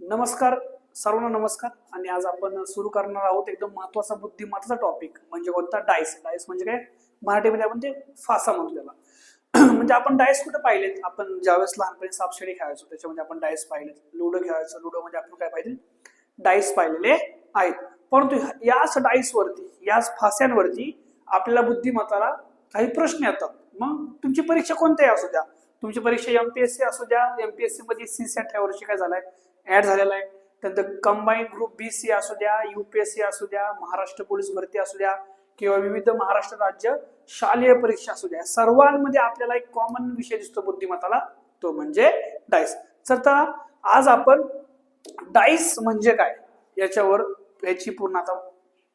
नमस्कार सर्वांना नमस्कार. आणि आज आपण सुरू करणार आहोत एकदम महत्त्वाचा बुद्धिमत्ताचा टॉपिक म्हणजे कोणता? डायस डायस म्हणजे काय? मराठीमध्ये आपण ते फासा म्हणतो त्याला. म्हणजे आपण डायस कुठे पाहिलेत? आपण ज्यावेळेस लहानपणी सापशिडी खेळायचो त्याच्यामध्ये आपण डायस पाहिलेत. लुडो खेळायचो. लुडो म्हणजे आपण काय पाहिजे डायस पाहिलेले आहेत. परंतु याच डाईसवरती याच फास्यांवरती आपल्याला बुद्धिमत्ताला काही प्रश्न येतात. मग तुमची परीक्षा कोणत्याही असू द्या. तुमची परीक्षा एमपीएससी असू द्या. एमपीएससी मध्ये सी सॅट वर्षी काय झालाय? ऍड झालेला आहे. त्यानंतर कंबाईन ग्रुप बी सी असू द्या युपीएससी असू द्या महाराष्ट्र पोलीस भरती असू द्या किंवा विविध महाराष्ट्र राज्य शालेय परीक्षा असू द्या सर्वांमध्ये आपल्याला एक कॉमन विषय दिसतो बुद्धिमत्ताला तो म्हणजे डाईस तर आज आपण डाईस म्हणजे काय? याच्यावर याची पूर्ण आता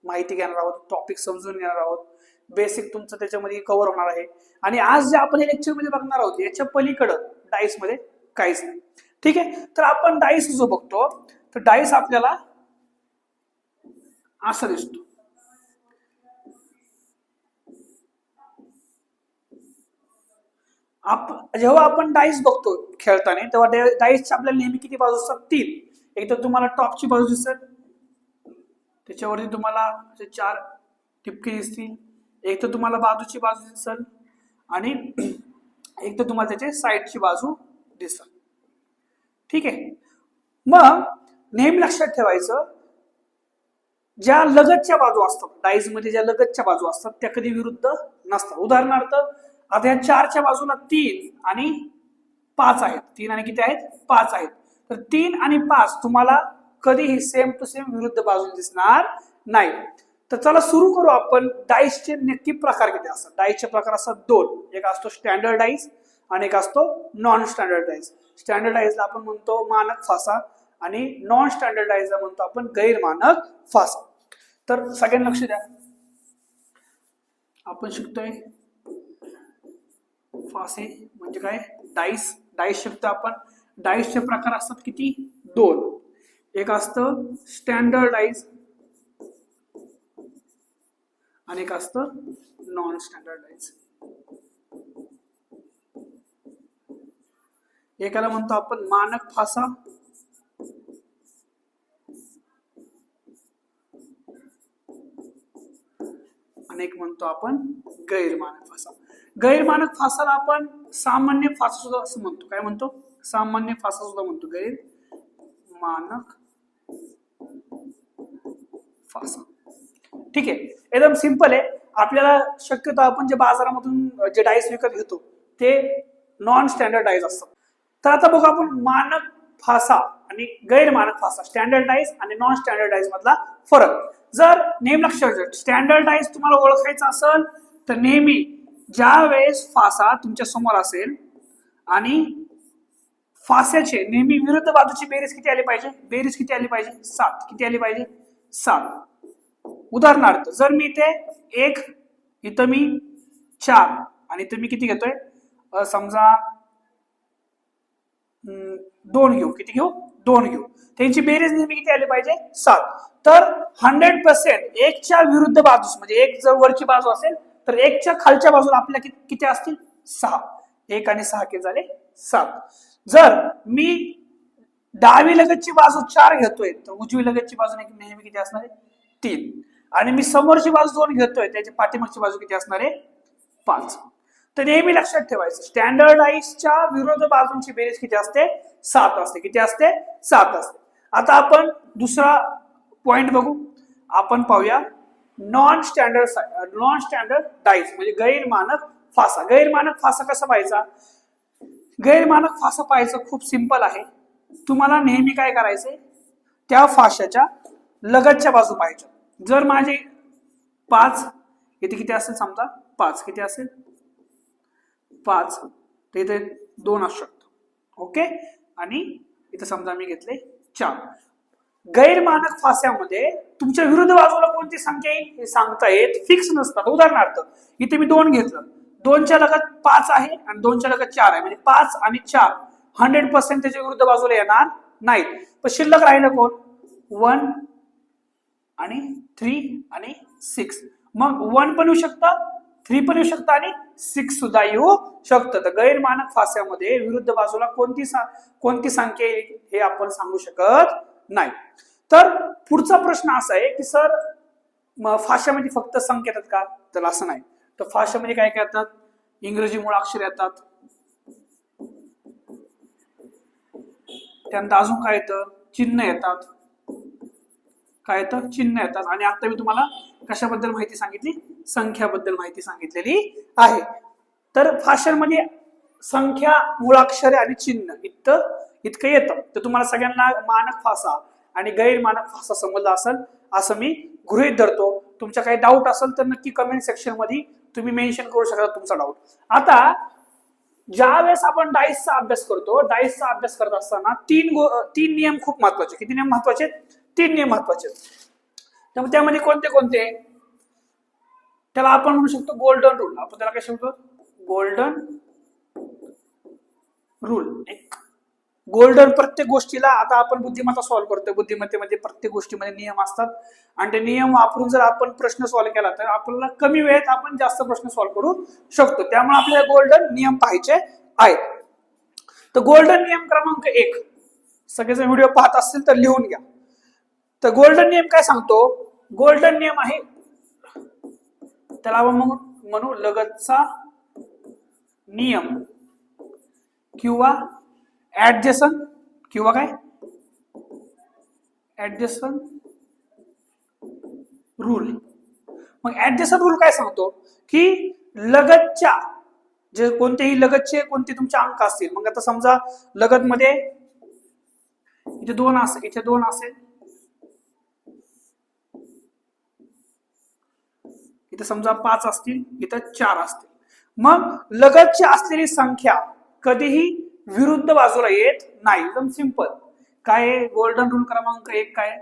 माहिती घेणार आहोत टॉपिक समजून घेणार आहोत. बेसिक तुमचं त्याच्यामध्ये कव्हर होणार आहे. आणि आज जे आपण लेक्चरमध्ये बघणार आहोत याच्या पलीकडं डाईसमध्ये काहीच नाही. ठीक आहे? तर आपण डाईस जो बघतो तर डाईस आपल्याला असा दिसतो. आप जेव्हा आपण डाईस बघतो खेळताना तेव्हा डाईसच्या आपल्याला नेहमी किती बाजू असतात तीन एक तर तुम्हाला टॉपची बाजू दिसत त्याच्यावरती तुम्हाला चार टिपके दिसतील. एक तर तुम्हाला बाजूची बाजू दिसल आणि एक तर तुम्हाला त्याचे साईडची बाजू दिसल. ठीक आहे? मग नेहमी लक्षात ठेवायचं ज्या लगतच्या बाजू असतात डाईजमध्ये ज्या लगतच्या बाजू असतात त्या कधी विरुद्ध नसतात. उदाहरणार्थ आता या चारच्या बाजूला तीन आणि पाच आहेत. तीन आणि किती आहेत? पाच आहेत. तर तीन आणि पाच तुम्हाला कधीही सेम टू सेम विरुद्ध बाजू दिसणार नाही. तर चला सुरू करू आपण. डाईसचे नक्की प्रकार किती असतात? डाईसचे प्रकार असतात दोन. एक असतो स्टँडर्ड डाईस आणि एक असतो नॉन स्टँडर्ड डाईस स्टँडर्डाईजला आपण म्हणतो मानक फासा आणि नॉन स्टँडर्डाईजला म्हणतो आपण गैरमानक फासा. तर सगळ्यांना लक्ष द्या. आपण शिकतोय. फासे म्हणजे काय? डाईस डाईस शिकतो आपण. डाईसचे प्रकार असतात किती? दोन. एक असतं स्टँडर्डाईज आणि एक असतं नॉन स्टँडर्डाईज एकाला म्हणतो आपण मानक फासा आणि एक म्हणतो आपण गैरमानक फासा गैरमानक फासाला आपण सामान्य फासा सुद्धा असं म्हणतो. काय म्हणतो? सामान्य फासा सुद्धा म्हणतो. गैर मानक फासा ठीक आहे. एकदम सिंपल आहे. आपल्याला शक्यतो आपण जे बाजारामधून जे डाईस विकत घेतो ते नॉन स्टँडर्ड डाईस असतात. तर आता बघू आपण मानक फासा आणि गैरमानक फासा स्टँडर्डाईज आणि नॉन स्टँडर्डाईज मधला फरक. जर नेहमी लक्षात ठेवा स्टँडर्डाईज तुम्हाला ओळखायचं असेल तर नेहमी ज्या वेळेस फासा तुमच्यासमोर असेल आणि फास्याचे नेहमी विरुद्ध बाजूची बेरीज किती आली पाहिजे? बेरीज किती आली पाहिजे? सात. किती आली पाहिजे? सात. उदाहरणार्थ जर मी इथे एक इथं मी चार आणि इथं मी किती घेतोय? समजा दोन घेऊ. किती घेऊ? दोन घेऊ. त्यांची बेरीज नेहमी किती आली पाहिजे सात. तर हंड्रेड पर्सेंट एकच्या विरुद्ध बाजूस म्हणजे एक जर वरची बाजू असेल तर एकच्या खालच्या बाजूला आपल्या किती किती असतील? सहा. एक आणि सहा किती झाले? सात. जर मी डावी लगतची बाजू चार घेतोय तर उजवी लगतची बाजू नेहमी किती असणार आहे? तीन. आणि मी समोरची बाजू दोन घेतोय त्याची पाठीमागची बाजू किती असणार आहे? पाच. तर नेहमी लक्षात ठेवायचं. स्टँडर्डाईजच्या विरोध बाजूंची बेरीज किती असते? सात असते. किती असते? सात असते. आता आपण दुसरा पॉइंट बघू. आपण पाहूया. Non standard non standard dice म्हणजे गैरमानक फासा. गैरमानक फासा कसा पाहायचा? गैरमानक फासा पाहायचं खूप सिंपल आहे. तुम्हाला नेहमी काय करायचंय? त्या फाशाच्या लगतच्या बाजू पाहायच्या. जर माझे पाच इथे किती असेल समजा? पाच. किती असेल? पाच तर इथे दोन असू शकतो. ओके? आणि इथं समजा मी घेतले चार. गैरमानक फास्यामध्ये तुमच्या विरुद्ध बाजूला कोणती संख्या येईल हे सांगता येत फिक्स नसतात. उदाहरणार्थ इथे मी दोन घेतलं. दोनच्या लगत पाच आहे आणि दोनच्या लगत चार आहे. म्हणजे पाच आणि चार हंड्रेड पर्सेंट त्याच्या विरुद्ध बाजूला येणार नाहीत. पण शिल्लक राहिलं कोण? वन आणि थ्री आणि सिक्स मग वन पण येऊ शकतं थ्री पण येऊ शकतं आणि सिक्स सुद्धा येऊ शकतं. तर गैरमानक फास्यामध्ये विरुद्ध बाजूला कोणती सा- कोणती संख्या येईल हे आपण सांगू शकत नाही. तर पुढचा प्रश्न असा आहे की सर फाश्यामध्ये फक्त संख्या येतात का? तर असं नाही. तर फाश्यामध्ये काय काय येतात? इंग्रजी मुळाक्षर येतात. त्यानंतर अजून काय येतं? चिन्ह येतात. काय येतं चिन्ह येतात. आणि आता मी तुम्हाला कशाबद्दल माहिती सांगितली? संख्याबद्दल माहिती सांगितलेली आहे. तर भाषांमध्ये म्हणजे संख्या मुळाक्षरे आणि चिन्ह इतकं इतकं येतं. तर तुम्हाला सगळ्यांना मानक फासा आणि गैरमानक फासा समजला असेल असं मी गृहीत धरतो. तुमचा काही डाऊट असेल तर नक्की कमेंट सेक्शनमध्ये तुम्ही मेन्शन करू शकता तुमचा डाऊट आता ज्या वेळेस आपण डाईसचा अभ्यास करतो डाईसचा अभ्यास करत असताना तीन गो- तीन नियम खूप महत्त्वाचे. किती नियम महत्त्वाचे? आहेत? तीन नियम महत्त्वाचे आहेत. त्यामुळे त्यामध्ये कोणते कोणते? त्याला आपण म्हणू शकतो गोल्डन रूल आपण त्याला काय म्हणतो? गोल्डन रूल एक गोल्डन प्रत्येक गोष्टीला आता आपण बुद्धिमत्ता सॉल्व्ह करतो बुद्धिमत्तेमध्ये प्रत्येक गोष्टीमध्ये नियम असतात. आणि ते नियम वापरून जर आपण प्रश्न सॉल्व्ह केला तर आपल्याला कमी वेळेत आपण जास्त प्रश्न सॉल्व्ह करू शकतो. त्यामुळे आपल्याला गोल्डन नियम पाहायचे आहेत. तर गोल्डन नियम क्रमांक एक. सगळेजण व्हिडिओ पाहत असतील तर लिहून घ्या. तर गोल्डन नियम काय सांगतो? गोल्डन नियम आहे त्याला आपण म्हणू लगतचा नियम. किंवा ऍडजेसन किंवा काय? ऍडजेसन रूल मग ऍडजेसन रूल काय सांगतो? की लगतच्या जे कोणतेही लगतचे कोणते तुमचे अंक असतील. मग आता समजा लगत मध्ये इथे दोन असेल इथे दोन असेल. इथे समजा पाच असतील इथं चार असतील. मग लगतची असलेली संख्या कधीही विरुद्ध बाजूला येत नाही. एकदम सिंपल काय गोल्डन रूल क्रमांक एक काय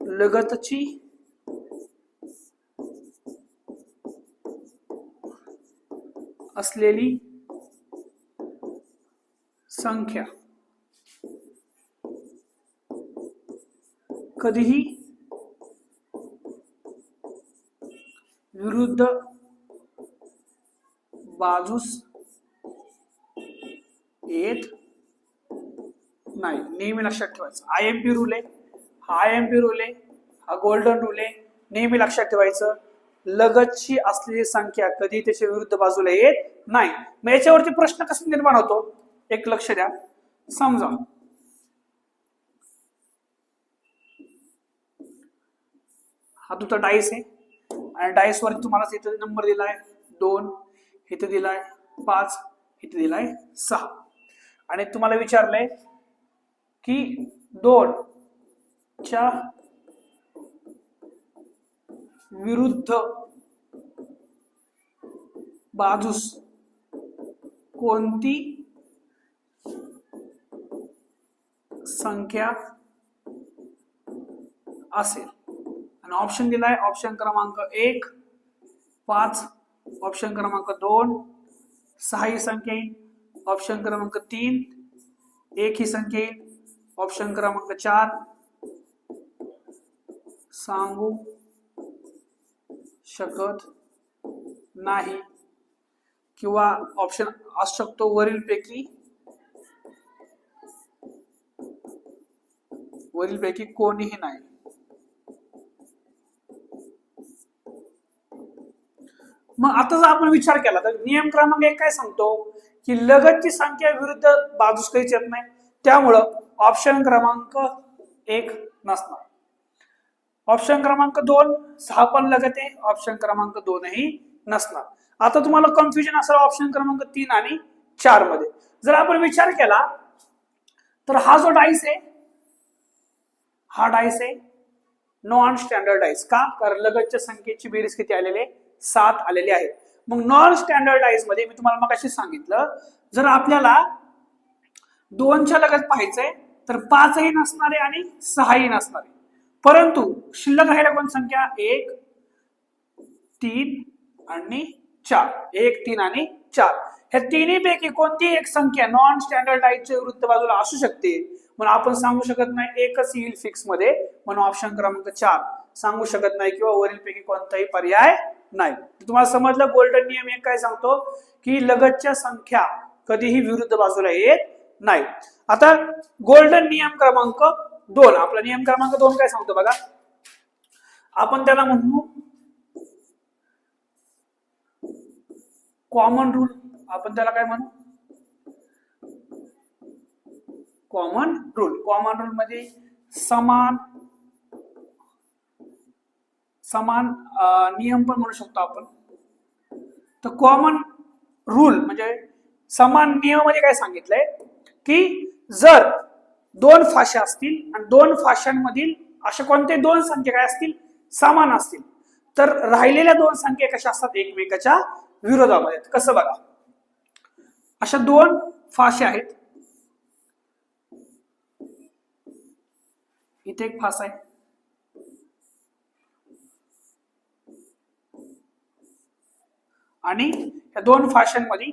लगतची असलेली संख्या कधीही विरुद्ध बाजूस येत नाही. नेहमी लक्षात ठेवायचं. आय एम पी रूल आहे हा आय एम पी रूल आहे हा गोल्डन रूल आहे नेहमी लक्षात ठेवायचं. लगतची असलेली संख्या कधी त्याच्या विरुद्ध बाजूला येत नाही. मग याच्यावरती प्रश्न कसा निर्माण होतो? एक लक्ष द्या. समजा. हा तुमचा डाईस आहे. आणि डाईस वरती तुम्हाला इथे नंबर दिलाय दोन इथे दिलाय पाच इथे दिलाय सहा. आणि तुम्हाला विचारलंय की दोन च्या विरुद्ध बाजूस कोणती संख्या असेल? आणि ऑप्शन दिलाय. ऑप्शन क्रमांक एक पाच. ऑप्शन क्रमांक दोन सहा ही संख्या येईल. ऑप्शन क्रमांक तीन एक ही संख्या येईल. ऑप्शन क्रमांक चार सांगू शकत नाही. किंवा ऑप्शन असू शकतो वरील पैकी वरील पैकी कोणीही नाही. मग आता जर आपण विचार केला तर नियम क्रमांक एक काय सांगतो? की लगतची संख्या विरुद्ध बाजूस काहीच येत नाही. त्यामुळं ऑप्शन क्रमांक एक नसणार. ऑप्शन क्रमांक दोन सहा पण लगत आहे. ऑप्शन क्रमांक दोनही नसणार. आता तुम्हाला कन्फ्युजन असेल ऑप्शन क्रमांक तीन आणि चारमध्ये. जर आपण विचार केला तर हा जो डाईस आहे हा डाईस आहे नॉन स्टँडर्ड डाईस का? कारण लगतच्या संख्येची बेरीज किती आलेली आहे? सात आलेले आहेत. मग नॉन स्टँडर्डाइजमध्ये मी तुम्हाला मग सांगितलं जर आपल्याला दोनच्या लगत पाहायचंय तर पाचही नसणारे आणि सहाही नसणारे. परंतु शिल्लक राहिल्या कोण संख्या? एक तीन आणि चार. एक तीन आणि चार. ह्या तिन्ही पैकी कोणती एक संख्या नॉन स्टँडर्डाइजच्या वृत्त बाजूला असू शकते? म्हणून आपण सांगू शकत नाही एकच येईल फिक्समध्ये. म्हणून ऑप्शन क्रमांक चार. सांगू शकत नाही किंवा वरील पैकी कोणताही पर्याय नाही. तुम्हाला समजलं गोल्डन नियम एक काय सांगतो? की लगतच्या संख्या कधीही विरुद्ध बाजूला येत नाही. आता गोल्डन नियम क्रमांक दोन. आपला नियम क्रमांक दोन काय सांगतो बघा? आपण त्याला म्हणू कॉमन रूल आपण त्याला काय म्हणू? कॉमन रूल कॉमन रूल म्हणजे समान समान नियम पण म्हणू शकतो आपण. तर कॉमन रूल म्हणजे समान नियमामध्ये काय सांगितलंय? की जर दोन फाशा असतील आणि दोन फाशांमधील अशा कोणते दोन संख्या काय असतील? समान असतील. तर राहिलेल्या दोन संख्या कशा असतात? एकमेकाच्या विरोधामध्ये. कसं बघा. अशा दोन फाश्या आहेत. इथे एक फास आहे. आणि या दोन फाशांमध्ये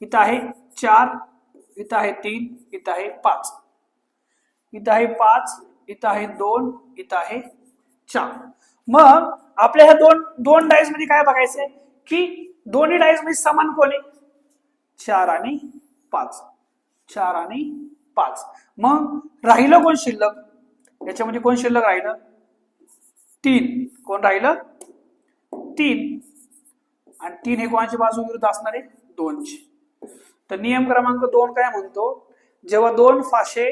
इथं आहे चार इथं आहे तीन इथं आहे पाच. इथं आहे पाच इथं आहे दोन इथं आहे चार. मग आपल्या ह्या दोन दोन डायसमध्ये काय बघायचंय? की दोन्ही डायसमध्ये समान कोण आहे? चार आणि पाच. चार आणि पाच. मग राहिलं कोण शिल्लक? याच्यामध्ये कोण शिल्लक राहिलं? तीन. कोण राहिलं? तीन. आणि तीन हे कोणाची बाजू विरुद्ध असणार आहे? दोनची. तर नियम क्रमांक दोन काय म्हणतो? जेव्हा दोन फाशे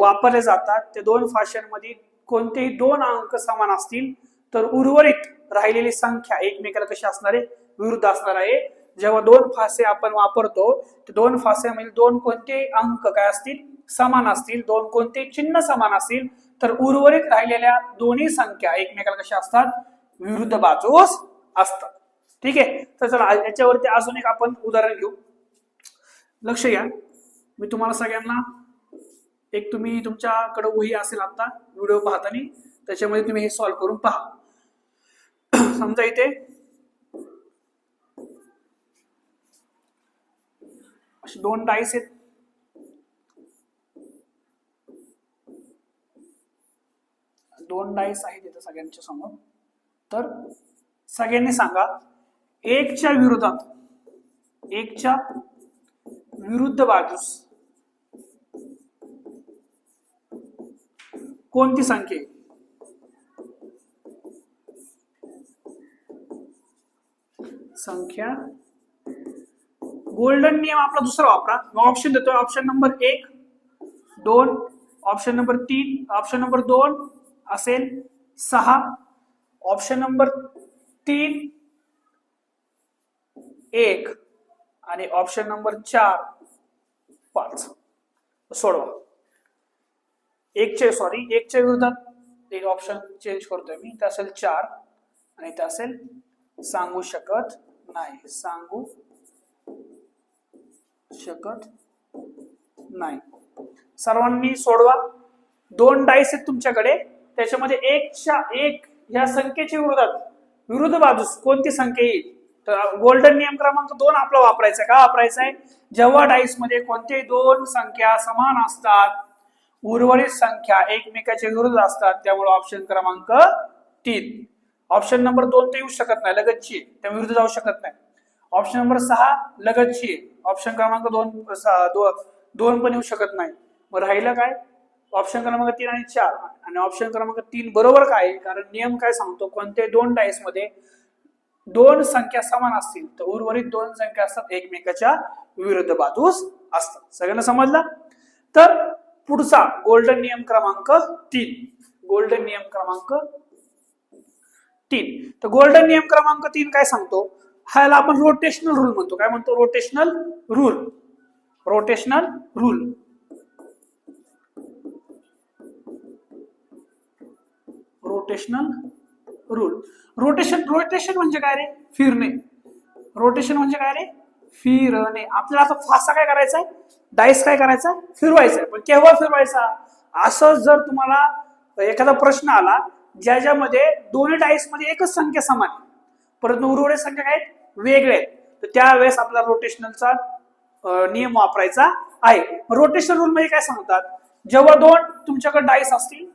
वापरले जातात त्या दोन फाशांमध्ये कोणतेही दोन अंक समान असतील तर उर्वरित राहिलेली संख्या एकमेकाला कशी असणार आहे? विरुद्ध असणार आहे. जेव्हा दोन फासे आपण वापरतो ते दोन फास्यामध्ये दोन कोणते अंक काय असतील? समान असतील. दोन कोणते चिन्ह समान असतील? तर उर्वरित राहिलेल्या दोन्ही संख्या एकमेकाला कशा असतात? विरुद्ध बाजूस असतात. ठीक आहे? तर चला याच्यावरती अजून एक आपण उदाहरण घेऊ. लक्ष घ्या. मी तुम्हाला सगळ्यांना एक तुम्ही तुमच्याकडे वही असेल आता व्हिडिओ पाहताना त्याच्यामध्ये तुम्ही हे सॉल्व्ह करून पहा. समजा इथे असे दोन डाईस आहेत. दोन डाईस आहेत इथे सगळ्यांच्या समोर. तर सगळ्यांनी सांगा एकच्या विरोधात एकच्या विरुद्ध बाजूस कोणती संख्या संख्या? गोल्डन नियम आपला दुसरा वापरा. मग ऑप्शन देतोय. ऑप्शन नंबर एक, दोन ऑप्शन नंबर तीन ऑप्शन नंबर दोन, असेल सहा. ऑप्शन नंबर तीन एक आणि ऑप्शन नंबर चार पाच. सोडवा. एकचे सॉरी एकच्या विरोधात एक ऑप्शन चेंज करतोय मी. ते असेल चार आणि ते असेल सांगू शकत नाही. सांगू शकत नाही. सर्वांनी सोडवा. दोन डाईस आहेत तुमच्याकडे. त्याच्यामध्ये एकच्या एक ह्या संख्येच्या विरोधात विरुद्ध बाजूस कोणती संख्या येईल? गोल्डन नियम क्रमांक दोन आपला वापरायचा का वापरायचा आहे? जेव्हा डाईसमध्ये कोणत्याही दोन संख्या समान असतात उर्वरित संख्या एकमेकाच्या विरुद्ध असतात त्यामुळे ऑप्शन क्रमांक तीन. ऑप्शन नंबर दोन तर येऊ शकत नाही लगतची त्या विरुद्ध जाऊ शकत नाही. ऑप्शन नंबर सहा लगतची ऑप्शन क्रमांक दोन दो- दोन पण येऊ शकत नाही. मग राहिलं काय? ऑप्शन क्रमांक तीन आणि चार. आणि ऑप्शन क्रमांक तीन बरोबर काय? कारण नियम काय सांगतो? कोणत्याही दोन डाईसमध्ये दोन संख्या समान असतील तर उर्वरित दोन संख्या असतात एकमेकाच्या विरुद्ध बाजूस असतात. सगळ्यांना समजलं? तर पुढचा गोल्डन नियम क्रमांक तीन. गोल्डन नियम क्रमांक तीन. तर गोल्डन नियम क्रमांक तीन काय सांगतो? ह्याला आपण रोटेशनल रूल म्हणतो. काय म्हणतो? Rotational rule rotational rule rotational rule rotation rotation म्हणजे काय रे? फिरणे. रोटेशन म्हणजे काय रे? फिरणे. आपल्याला आता फासा काय करायचा आहे डाईस काय करायचा फिरवायचा आहे पण केव्हा फिरवायचा? असं जर तुम्हाला एखादा प्रश्न आला ज्याच्यामध्ये दोन्ही डाईसमध्ये एकच संख्या समान आहे. परंतु उर्वरित संख्या काय आहेत? वेगळे आहेत. तर त्यावेळेस आपला रोटेशनलचा नियम वापरायचा आहे. रोटेशन रूल मध्ये काय सांगतात? जेव्हा दोन तुमच्याकडे डाईस असतील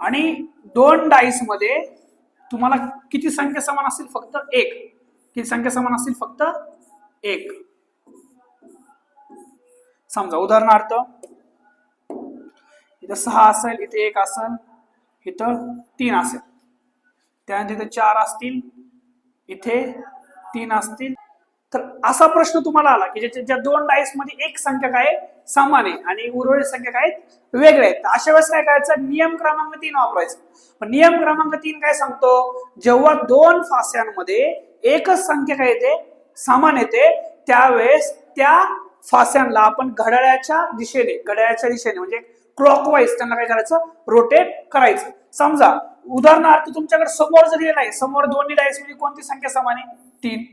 आणि दोन डाईसमध्ये तुम्हाला किती संख्या समान असतील? फक्त एक. किती संख्या समान असतील? फक्त एक. समजा उदाहरणार्थ इथं सहा असेल इथे एक असेल इथं तीन असेल. त्यानंतर इथे चार असतील इथे तीन असतील. तर असा प्रश्न तुम्हाला आला की ज्याच्या ज्या दोन डाईसमध्ये एक संख्या काय आहे? समान आहे आणि उर्वरित संख्या काय आहेत? वेगळ्या आहेत. अशा वेळेस काय करायचं? नियम क्रमांक तीन वापरायचा. नियम क्रमांक तीन काय सांगतो? जेव्हा दोन फास्यांमध्ये एकच संख्या काय येते? समान येते. त्यावेळेस त्या फास्यांना आपण घड्याळाच्या दिशेने घड्याळाच्या दिशेने म्हणजे क्लॉकवाईज त्यांना काय करायचं? रोटेट करायचं. समजा उदाहरणार्थ तुमच्याकडे समोर जर गेला आहे समोर दोन्ही डायस म्हणजे कोणती संख्या समान आहे तीन.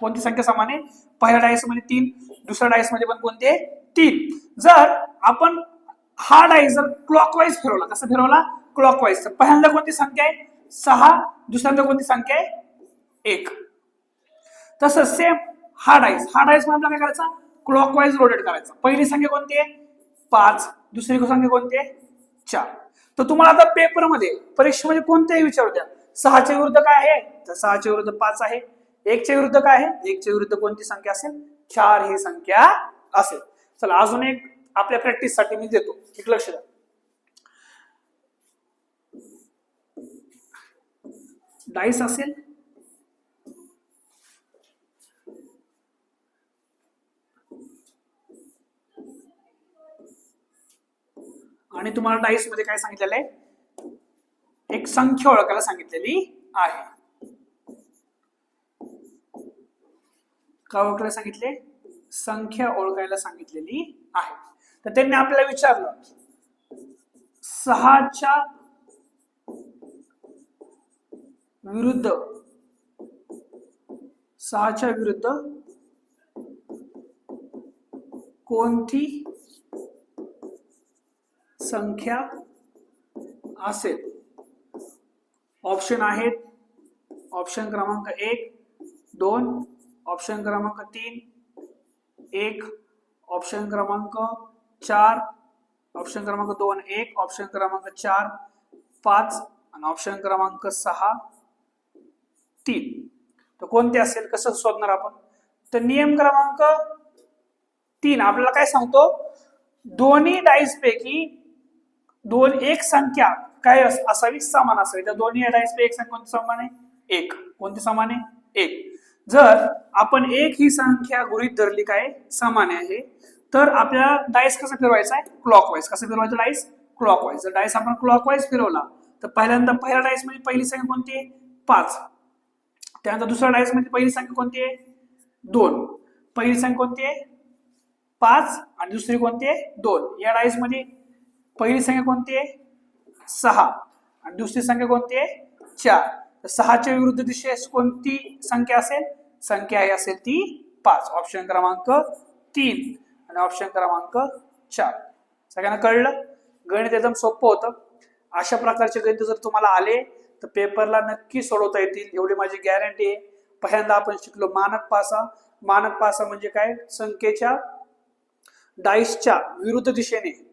कोणती संख्या समान आहे पहिल्या डायसमध्ये तीन दुसऱ्या डायसमध्ये पण कोणते तीन. जर आपण हा डायस जर क्लॉकवाईज फिरवला कसं फिरवला? क्लॉकवाईज तर पहिल्यांदा कोणती संख्या आहे? सहा. दुसऱ्यांदा कोणती संख्या आहे? एक. तसं सेम हा डायस हा डायसमध्ये आपल्याला काय करायचा? क्लॉकवाईज रोटेट करायचा. पहिली संख्या कोणती आहे? पाच. दुसरी संख्या कोणती आहे? चार. तर तुम्हाला आता पेपरमध्ये परीक्षेमध्ये कोणत्याही विचारू द्या. सहाच्या विरुद्ध काय आहे? तर सहाच्या विरुद्ध पाच आहे. एकच्या विरुद्ध काय आहे? एकच्या विरुद्ध कोणती संख्या असेल? चार ही संख्या असेल. चला अजून एक आपल्या प्रॅक्टिससाठी मी देतो. एक लक्ष द्या. डाईस असेल? आणि तुम्हाला डाईसमध्ये काय सांगितलेलं आहे? एक संख्या ओळखायला सांगितलेली आहे. काय ओळखायला सांगितले? संख्या ओळखायला सांगितलेली आहे. तर त्यांनी आपल्याला विचारलं सहाच्या विरुद्ध सहाच्या विरुद्ध कोणती संख्या असेल? ऑप्शन आहेत ऑप्शन क्रमांक एक दोन ऑप्शन क्रमांक तीन एक ऑप्शन क्रमांक चार ऑप्शन क्रमांक दोन एक ऑप्शन क्रमांक चार पाच आणि ऑप्शन क्रमांक सहा तीन. तर कोणते असेल कसं शोधणार आपण? तर नियम क्रमांक तीन आपल्याला काय सांगतो? दोन्ही डाईस पैकी दोन एक संख्या काय असावी? समान असावी. तर दोन्ही डाईस पैकी एक संख्या कोणती समान आहे? एक. कोणती समान आहे? एक. जर आपण एक ही संख्या गृहित धरली काय? समान आहे. तर आपल्याला डायस कसं फिरवायचा आहे? क्लॉकवाईज कसं फिरवायचं डाईस क्लॉकवाईज जर डायस आपण क्लॉकवाईज फिरवला तर पहिल्यांदा पहिल्या डायस म्हणजे पहिली संख्या कोणती आहे? पाच. त्यानंतर दुसऱ्या डायस म्हणजे पहिली संख्या कोणती आहे? दोन. पहिली संख्या कोणती आहे? पाच. आणि दुसरी कोणती आहे? दोन. या डायसमध्ये पहिली संख्या कोणती आहे? सहा. आणि दुसरी संख्या कोणती आहे? चार. तर सहाच्या विरुद्ध दिशेस कोणती संख्या असेल? संख्या ही असेल ती पाच. ऑप्शन क्रमांक तीन आणि ऑप्शन क्रमांक चार. सगळ्यांना कळलं? गणित एकदम सोपं होतं. अशा प्रकारचे गणित जर तुम्हाला आले तर पेपरला नक्की सोडवता येतील. एवढी माझी गॅरंटी आहे. पहिल्यांदा आपण शिकलो मानक पासा. मानक पासा म्हणजे काय? संख्येच्या डाईसच्या विरुद्ध दिशेने.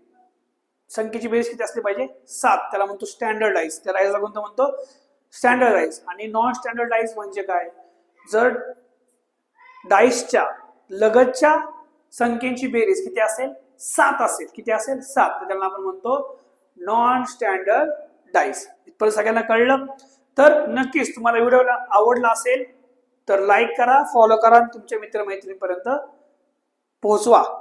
संख्येची बेरीज किती असली पाहिजे? सात. त्याला म्हणतो स्टँडर्ड डाईस त्या डाईसला कोणतं म्हणतो? स्टँडर्डाईज आणि नॉन स्टँडर्ड म्हणजे काय? जर डाईसच्या लगतच्या संख्येची बेरीज किती असेल? सात असेल. किती असेल? सात. तर त्याला आपण म्हणतो नॉन स्टँडर्ड डाईस इथपर्यंत सगळ्यांना कळलं? तर नक्कीच तुम्हाला व्हिडिओ आवडला असेल तर लाईक करा फॉलो करा आणि तुमच्या मित्रमैत्रिणीपर्यंत पोहोचवा.